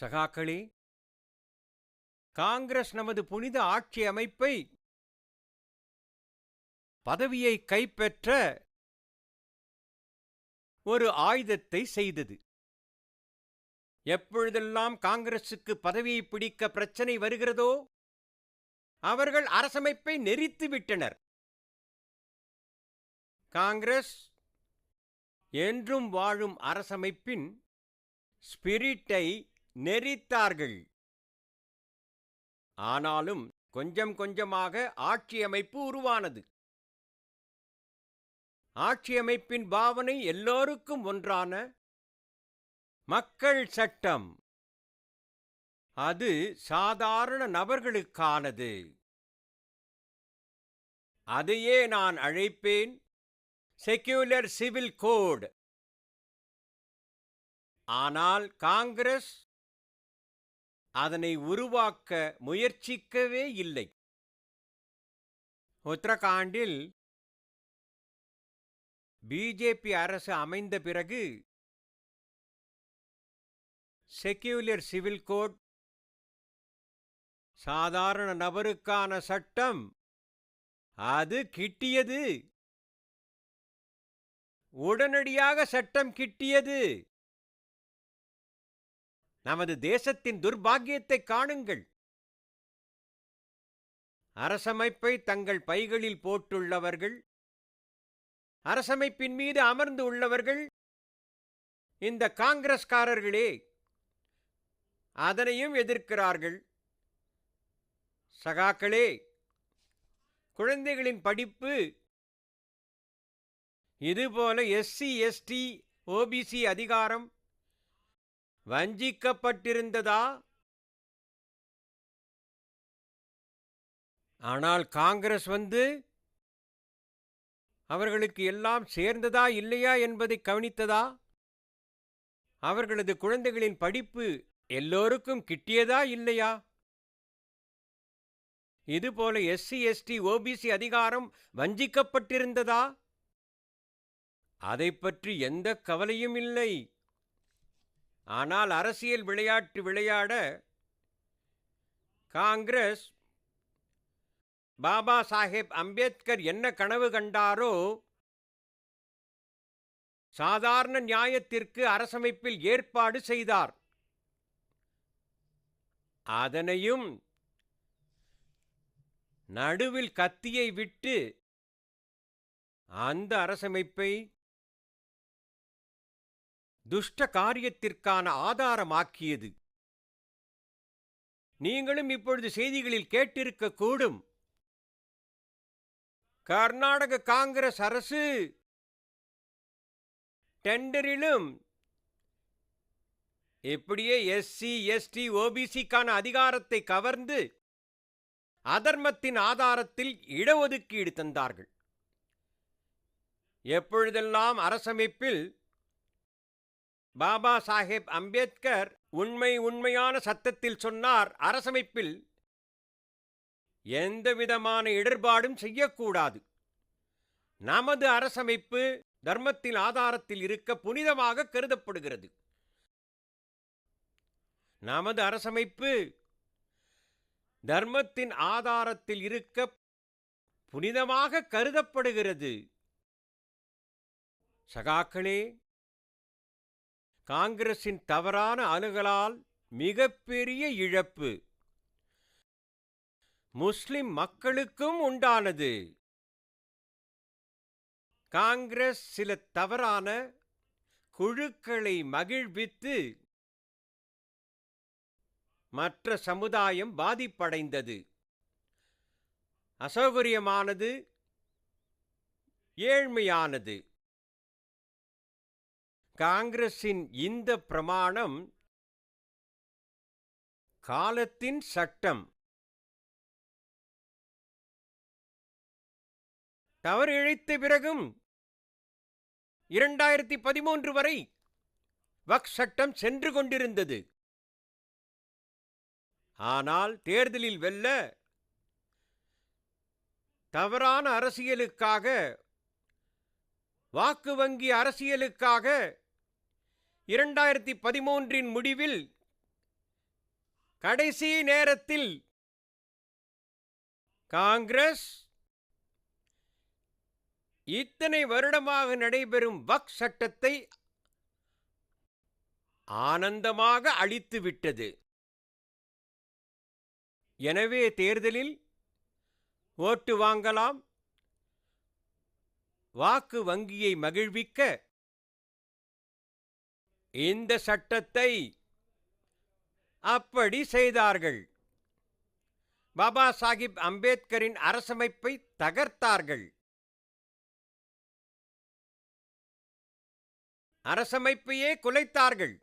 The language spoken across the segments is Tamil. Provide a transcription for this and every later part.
சகாக்களே காங்கிரஸ் நமது புனித ஆட்சி அமைப்பை பதவியை கைப்பற்ற ஒரு ஆயுதத்தை செய்தது. எப்பொழுதெல்லாம் காங்கிரசுக்கு பதவியை பிடிக்க பிரச்சனை வருகிறதோ அவர்கள் அரசமைப்பை நெறித்துவிட்டனர் காங்கிரஸ் என்றும் வாழும் அரசமைப்பின் ஸ்பிரிட்டை நெறித்தார்கள். ஆனாலும் கொஞ்சம் கொஞ்சமாக ஆட்சி அமைப்பு உருவானது. ஆட்சி அமைப்பின் பாவனை எல்லோருக்கும் ஒன்றான மக்கள் சட்டம். அது சாதாரண நபர்களுக்கானது. அதையே நான் அழைப்பேன் செக்யூலர் சிவில் கோட். ஆனால் காங்கிரஸ் அதனை உருவாக்க முயற்சிக்கவே இல்லை. உத்தரகாண்டில் பிஜேபி அரசு அமைந்த பிறகு செக்யூலர் சிவில் கோட் சாதாரண நபருக்கான சட்டம் அது கிட்டியது. உடனடியாக சட்டம் கிட்டியது. நமது தேசத்தின் துர்பாக்கியத்தை காணுங்கள். அரசமைப்பை தங்கள் பைகளில் போட்டுள்ளவர்கள் அரசமைப்பின் மீது அமர்ந்து உள்ளவர்கள் இந்த காங்கிரஸ்காரர்களே அதனையும் எதிர்க்கிறார்கள். சகாக்களே குழந்தைகளின் படிப்பு இதுபோல எஸ்சி எஸ்டி ஓபிசி அதிகாரம் வஞ்சிக்கப்பட்டிருந்ததா? ஆனால் காங்கிரஸ் வந்து அவர்களுக்கு எல்லாம் சேர்ந்ததா இல்லையா என்பதை கவனித்ததா? அவர்களது குழந்தைகளின் படிப்பு எல்லோருக்கும் கிட்டியதா இல்லையா? இதுபோல எஸ்சி எஸ்டி ஓபிசி அதிகாரம் வஞ்சிக்கப்பட்டிருந்ததா? அதை பற்றி எந்த கவலையும் இல்லை. ஆனால் அரசியல் விளையாட்டு விளையாட காங்கிரஸ் பாபா சாஹேப் அம்பேத்கர் என்ன கனவு கண்டாரோ சாதாரண நியாயத்திற்கு அரசமைப்பில் ஏற்பாடு செய்தார். அதனையும் நடுவில் கத்தியை விட்டு அந்த அரசமைப்பை துஷ்ட காரியத்திற்கான ஆதாரமாக்கியது. நீங்களும் இப்பொழுது செய்திகளில் கேட்டிருக்க கூடும். கர்நாடக காங்கிரஸ் அரசு டெண்டரிலும் இப்படியே எஸ்சி எஸ்டி ஓபிசிக்கான அதிகாரத்தை கவர்ந்து அதர்மத்தின் ஆதாரத்தில் இடஒதுக்கீடு தந்தார்கள். எப்பொழுதெல்லாம் அரசமைப்பில் பாபா சாஹேப் அம்பேத்கர் உண்மை உண்மையான சத்தத்தில் சொன்னார் அரசமைப்பில் எந்தவிதமான இடர்பாடும் செய்யக்கூடாது. நமது அரசமைப்பு தர்மத்தின் ஆதாரத்தில் இருக்க புனிதமாக கருதப்படுகிறது. நமது அரசமைப்பு தர்மத்தின் ஆதாரத்தில் இருக்க புனிதமாக கருதப்படுகிறது. சகாக்களே காங்கிரசின் தவறான அணுகலால் மிகப்பெரிய இழப்பு. முஸ்லிம் மக்களுக்கும் உண்டானது. காங்கிரஸ் சில தவறான குழுக்களை மகிழ்வித்து மற்ற சமுதாயம் பாதிப்படைந்தது. அசௌகரியமானது ஏழ்மையானது. காங்கிரஸின் இந்த பிரமாணம் காலத்தின் சட்டம். தவறு இழைத்த பிறகும் இரண்டாயிரத்தி பதிமூன்று வரை வக் சட்டம் சென்று கொண்டிருந்தது. ஆனால் தேர்தலில் வெல்ல தவறான அரசியலுக்காக வாக்கு வங்கி அரசியலுக்காக இரண்டாயிரத்தி பதிமூன்றின் முடிவில் கடைசி நேரத்தில் காங்கிரஸ் இத்தனை வருடமாக நடைபெறும் வக் சட்டத்தை ஆனந்தமாக அழித்துவிட்டது எனவே தேர்தலில் ஓட்டு வாங்கலாம். வாக்கு வங்கியை மகிழ்விக்க இந்த சட்டத்தை அப்படி செய்தார்கள். பாபா சாஹிப் அம்பேத்கரின் அரசமைப்பை தகர்த்தார்கள். அரசமைப்பையே குலைத்தார்கள்.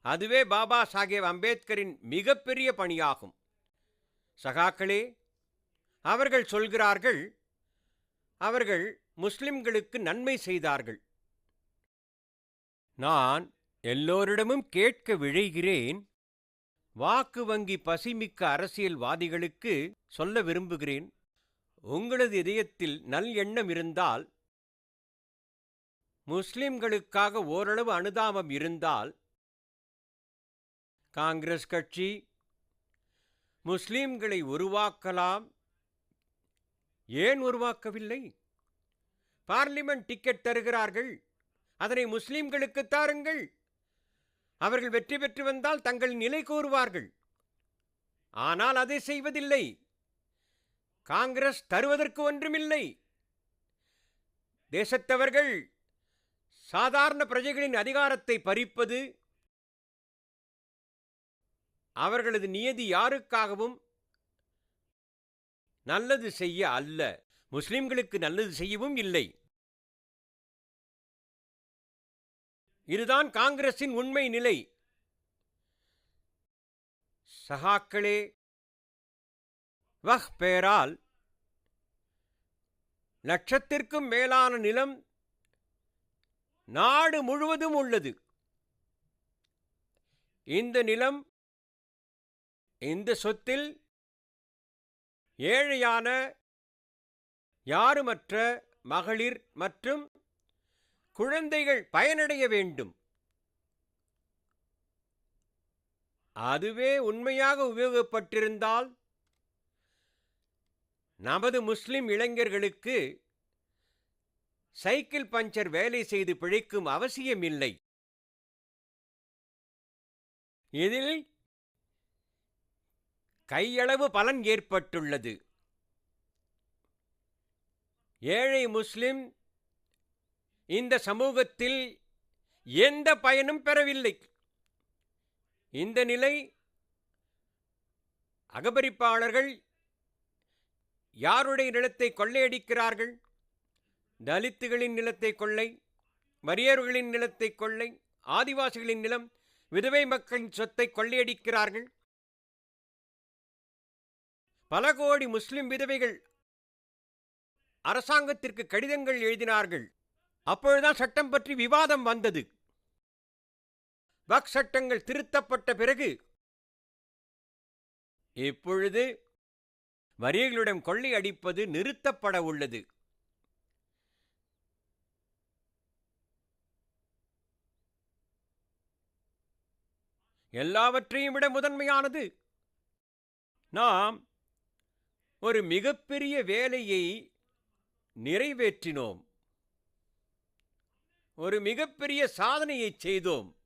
அதுவே பாபா சாஹேப் அம்பேத்கரின் மிகப்பெரிய பணியாகும். சகாக்களே அவர்கள் சொல்கிறார்கள் அவர்கள் முஸ்லிம்களுக்கு நன்மை செய்தார்கள். நான் எல்லோரிடமும் கேட்க விழைகிறேன். வாக்கு வங்கி பசிமிக்க அரசியல்வாதிகளுக்கு சொல்ல விரும்புகிறேன். உங்களது இதயத்தில் நல் எண்ணம் இருந்தால் முஸ்லிம்களுக்காக ஓரளவு அனுதாபம் இருந்தால் காங்கிரஸ் கட்சி முஸ்லிம்களை உருவாக்கலாம். ஏன் உருவாக்கவில்லை? பார்லிமெண்ட் டிக்கெட் தருகிறார்கள். அதனை முஸ்லிம்களுக்கு தாருங்கள். அவர்கள் வெற்றி பெற்று வந்தால் தங்கள் நிலை கூறுவார்கள் ஆனால் அதை செய்வதில்லை. காங்கிரஸ் தருவதற்கு ஒன்றுமில்லை. தேசத்தவர்கள் சாதாரண பிரஜைகளின் அதிகாரத்தை பறிப்பது அவர்களது நியதி யாருக்காகவும் நல்லது செய்ய அல்ல. முஸ்லிம்களுக்கு நல்லது செய்யவும் இல்லை. இதுதான் காங்கிரசின் உண்மை நிலை. சகாக்களே வஹ் பெயரால் லட்சத்திற்கும் மேலான நிலம் நாடு முழுவதும் உள்ளது. இந்த நிலம் இந்த சொத்தில் ஏழையான யாருமற்ற மகளிர் மற்றும் குழந்தைகள் பயனடைய வேண்டும். அதுவே உண்மையாக உபயோகப்பட்டிருந்தால் நமது முஸ்லிம் இளைஞர்களுக்கு சைக்கிள் பஞ்சர் வேலை செய்து பிழைக்கும் அவசியமில்லை. இதில் கையளவு பலன் ஏற்பட்டுள்ளது. ஏழை முஸ்லிம் இந்த சமூகத்தில் எந்த பயனும் பெறவில்லை. இந்த நிலை அகபரிப்பாளர்கள் யாருடைய நிலத்தை கொள்ளையடிக்கிறார்கள்? தலித்துகளின் நிலத்தை கொள்ளை வறியர்களின் நிலத்தை கொள்ளை ஆதிவாசிகளின் நிலம் விதவை மக்களின் சொத்தை கொள்ளையடிக்கிறார்கள்? பல கோடி முஸ்லிம் விதவைகள் அரசாங்கத்திற்கு கடிதங்கள் எழுதினார்கள். அப்பொழுதுதான் சட்டம் பற்றி விவாதம் வந்தது. வக் சட்டங்கள் திருத்தப்பட்ட பிறகு இப்பொழுது வரிகளிடம் கொள்ளை அடிப்பது நிறுத்தப்பட உள்ளது. எல்லாவற்றையும் விட முதன்மையானது நாம் ஒரு மிகப்பெரிய வேலையை நிறைவேற்றினோம். ஒரு மிகப்பெரிய சாதனையை செய்தோம்.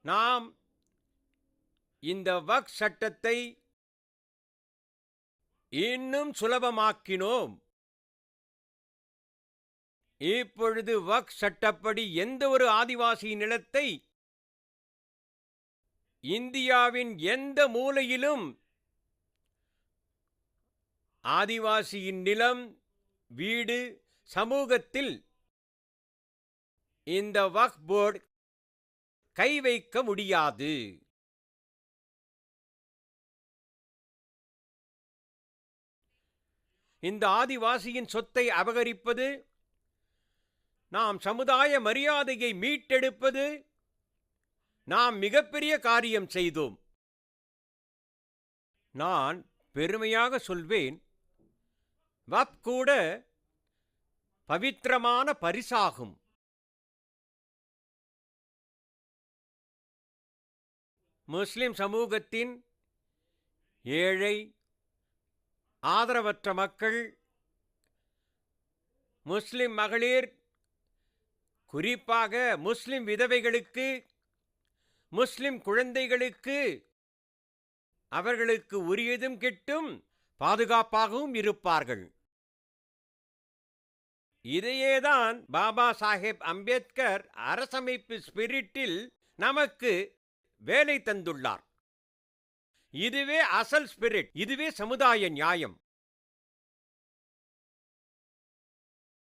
நாம் இந்த வக் சட்டத்தை இன்னும் சுலபமாக்கினோம். இப்பொழுது வக் சட்டப்படி எந்த ஒரு ஆதிவாசி நிலத்தை இந்தியாவின் எந்த மூலையிலும் ஆதிவாசியின் நிலம் வீடு சமூகத்தில் இந்த வக்ஃப் போர்டு கை வைக்க முடியாது. இந்த ஆதிவாசியின் சொத்தை அபகரிப்பது நாம் சமுதாய மரியாதையை மீட்டெடுப்பது நாம் மிகப்பெரிய காரியம் செய்தோம். நான் பெருமையாக சொல்வேன் வப் கூட பவித்திரமான பரிசாகும். முஸ்லிம் சமூகத்தின் ஏழை ஆதரவற்ற மக்கள் முஸ்லிம் மகளிர் குறிப்பாக முஸ்லிம் விதவைகளுக்கு முஸ்லிம் குழந்தைகளுக்கு அவர்களுக்கு உரியதும் கிட்டும் பாதுகாப்பாகவும் இருப்பார்கள். இதையேதான் பாபா சாஹேப் அம்பேத்கர் அரசமைப்பு ஸ்பிரிட்டில் நமக்கு வேலை தந்துள்ளார். இதுவே அசல் ஸ்பிரிட் இதுவே சமுதாய நியாயம்.